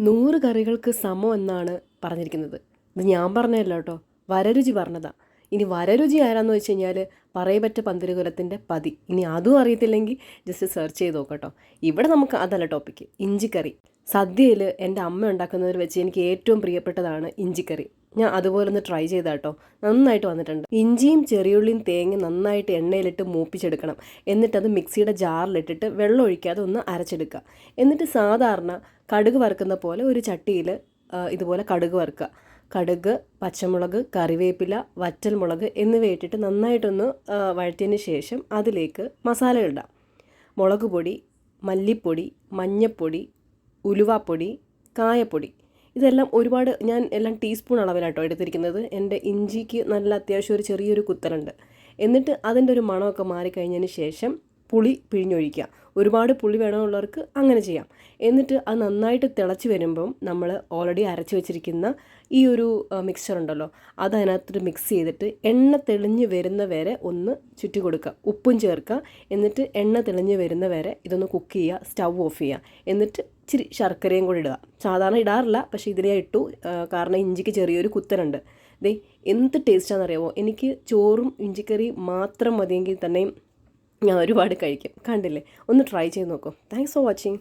നൂറ് കറികൾക്ക് സമം എന്നാണ് പറഞ്ഞിരിക്കുന്നത്. ഇത് ഞാൻ പറഞ്ഞതല്ല കേട്ടോ. വരരുചി പറഞ്ഞതാ. ഇനി വരരുചി ആരാന്ന് വെച്ച് കഴിഞ്ഞാൽ പറയപറ്റ പന്തിരുകുലത്തിന്റെ പതി. ഇനി അതും അറിയത്തില്ലെങ്കിൽ ജസ്റ്റ് സെർച്ച് ചെയ്ത് നോക്കട്ടോ. ഇവിടെ നമുക്ക് അതല്ല ടോപ്പിക്ക് ഇഞ്ചിക്കറി. സദ്യയിൽ എന്റെ അമ്മ ഉണ്ടാക്കുന്നതിൽ വെച്ച് എനിക്ക് ഏറ്റവും പ്രിയപ്പെട്ടതാണ് ഇഞ്ചിക്കറി. ഞാൻ അതുപോലെ ഒന്ന് ട്രൈ ചെയ്താട്ടോ. നന്നായിട്ട് വന്നിട്ടുണ്ട്. ഇഞ്ചിയും ചെറിയുള്ളിയും തേങ്ങ നന്നായിട്ട് എണ്ണയിലിട്ട് മൂപ്പിച്ചെടുക്കണം. എന്നിട്ടത് മിക്സിയുടെ ജാറിലിട്ടിട്ട് വെള്ളം ഒഴിക്കാതെ ഒന്ന് അരച്ചെടുക്കുക. എന്നിട്ട് സാധാരണ കടുക് വറുക്കുന്ന പോലെ ഒരു ചട്ടിയിൽ ഇതുപോലെ കടുക് വറുക്കുക. കടുക് പച്ചമുളക് കറിവേപ്പില വറ്റൽമുളക് എന്നിവ ഇട്ടിട്ട് നന്നായിട്ടൊന്ന് വഴറ്റിയതിന് ശേഷം അതിലേക്ക് മസാല ഇടാം. മുളക് പൊടി മല്ലിപ്പൊടി മഞ്ഞപ്പൊടി ഉലുവാപ്പൊടി കായപ്പൊടി. ഇതെല്ലാം ഒരുപാട് ഞാൻ എല്ലാം ടീസ്പൂൺ അളവിലാട്ടോ എടുത്തിരിക്കുന്നത്. എന്റെ ഇഞ്ചിക്ക് നല്ല അത്യാവശ്യം ഒരു ചെറിയൊരു കുത്തലുണ്ട്. എന്നിട്ട് അതിന്റെ ഒരു മണമൊക്കെ മാറിക്കഴിഞ്ഞതിന് ശേഷം പുളി പിഴിഞ്ഞൊഴിക്കുക. ഒരുപാട് പുളി വേണമെന്നുള്ളവർക്ക് അങ്ങനെ ചെയ്യാം. എന്നിട്ട് അത് നന്നായിട്ട് തിളച്ച് വരുമ്പം നമ്മൾ ഓൾറെഡി അരച്ച് വെച്ചിരിക്കുന്ന ഈ ഒരു മിക്സ്ചർ ഉണ്ടല്ലോ അത് അതിനകത്തോട്ട് മിക്സ് ചെയ്തിട്ട് എണ്ണ തെളിഞ്ഞ് വരുന്ന വരെ ഒന്ന് ചുറ്റി കൊടുക്കുക. ഉപ്പും ചേർക്കുക. എന്നിട്ട് എണ്ണ തെളിഞ്ഞ് വരുന്ന വരെ ഇതൊന്ന് കുക്ക് ചെയ്യുക. സ്റ്റൗ ഓഫ് ചെയ്യുക. എന്നിട്ട് ഇച്ചിരി ശർക്കരയും കൂടി ഇടുക. സാധാരണ ഇടാറില്ല പക്ഷേ ഇതിനെ ഇട്ടു. കാരണം ഇഞ്ചിക്ക് ചെറിയൊരു കുത്തനുണ്ട്. ദേ എന്ത് ടേസ്റ്റാണെന്നറിയാമോ എനിക്ക് ചോറും ഇഞ്ചിക്കറിയും മാത്രം മതിയെങ്കിൽ തന്നെയും ഞാൻ ഒരുപാട് കഴിക്കും. കണ്ടില്ലേ? ഒന്ന് ട്രൈ ചെയ്ത് നോക്കൂ. Thanks for watching